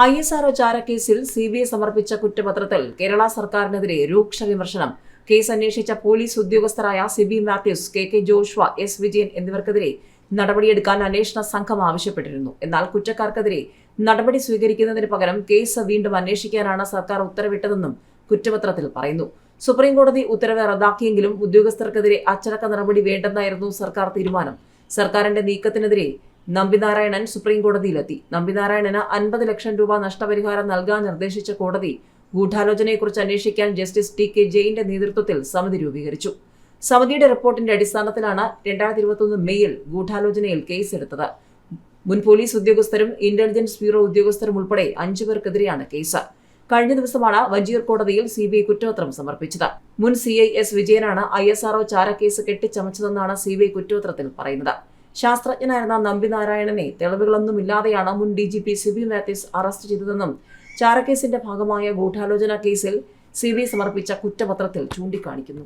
I S R O ചാരക്കേസിൽ C B I സമർപ്പിച്ച കുറ്റപത്രത്തിൽ കേരള സർക്കാരിനെതിരെ രൂക്ഷ വിമർശനം. കേസ് അന്വേഷിച്ച police ഉദ്യോഗസ്ഥരായ Sibi Mathews K K Joshua S Vijayan എന്നിവർക്കെതിരെ നടപടിയെടുക്കാൻ അന്വേഷണ സംഘം ആവശ്യപ്പെട്ടിരുന്നു. എന്നാൽ കുറ്റക്കാർക്കെതിരെ നടപടി സ്വീകരിക്കുന്നതിന് പകരം കേസ് വീണ്ടും അന്വേഷിക്കാനാണ് സർക്കാർ ഉത്തരവിട്ടതെന്നും കുറ്റപത്രത്തിൽ പറയുന്നു. സുപ്രീം കോടതി ഉത്തരവ് റദ്ദാക്കിയെങ്കിലും ഉദ്യോഗസ്ഥർക്കെതിരെ അച്ചടക്ക നടപടി വേണ്ടെന്നായിരുന്നു സർക്കാർ തീരുമാനം. സർക്കാരിന്റെ നീക്കത്തിനെതിരെ നമ്പിനാരായണൻ സുപ്രീം കോടതിയിലെത്തി നമ്പിനാരായണന് അൻപത് ലക്ഷം രൂപ നഷ്ടപരിഹാരം നൽകാൻ നിർദ്ദേശിച്ച കോടതി ഗൂഢാലോചനയെക്കുറിച്ച് അന്വേഷിക്കാൻ ജസ്റ്റിസ് ടി കെ ജെയിന്റെ നേതൃത്വത്തിൽ സമിതി രൂപീകരിച്ചു. സമിതിയുടെ റിപ്പോർട്ടിന്റെ അടിസ്ഥാനത്തിലാണ് രണ്ടായിരത്തി ഇരുപത്തൊന്ന് മെയ്യിൽ ഗൂഢാലോചനയിൽ കേസെടുത്തത്. മുൻ പോലീസ് ഉദ്യോഗസ്ഥരും ഇന്റലിജൻസ് ബ്യൂറോ ഉദ്യോഗസ്ഥരും ഉൾപ്പെടെ അഞ്ചു പേർക്കെതിരെയാണ് കേസ്. കഴിഞ്ഞ ദിവസമാണ് വജീർ കോടതിയിൽ സി ബി ഐ കുറ്റപത്രം സമർപ്പിച്ചത്. മുൻ സി ഐ എസ് വിജയനാണ് ഐ എസ് ആർഒ ചാരക്കേസ് കെട്ടിച്ചമച്ചതെന്നാണ് സി ബി ഐ കുറ്റപത്രത്തിൽ പറയുന്നത്. ശാസ്ത്രജ്ഞനായിരുന്ന നമ്പിനാരായണനെ തെളിവുകളൊന്നുമില്ലാതെയാണ് മുൻ D G P Sibi Mathews arrest ചെയ്തതെന്നും ചാരക്കേസിന്റെ ഭാഗമായ ഗൂഢാലോചന കേസിൽ സി ബി സമർപ്പിച്ച കുറ്റപത്രത്തിൽ ചൂണ്ടിക്കാണിക്കുന്നു.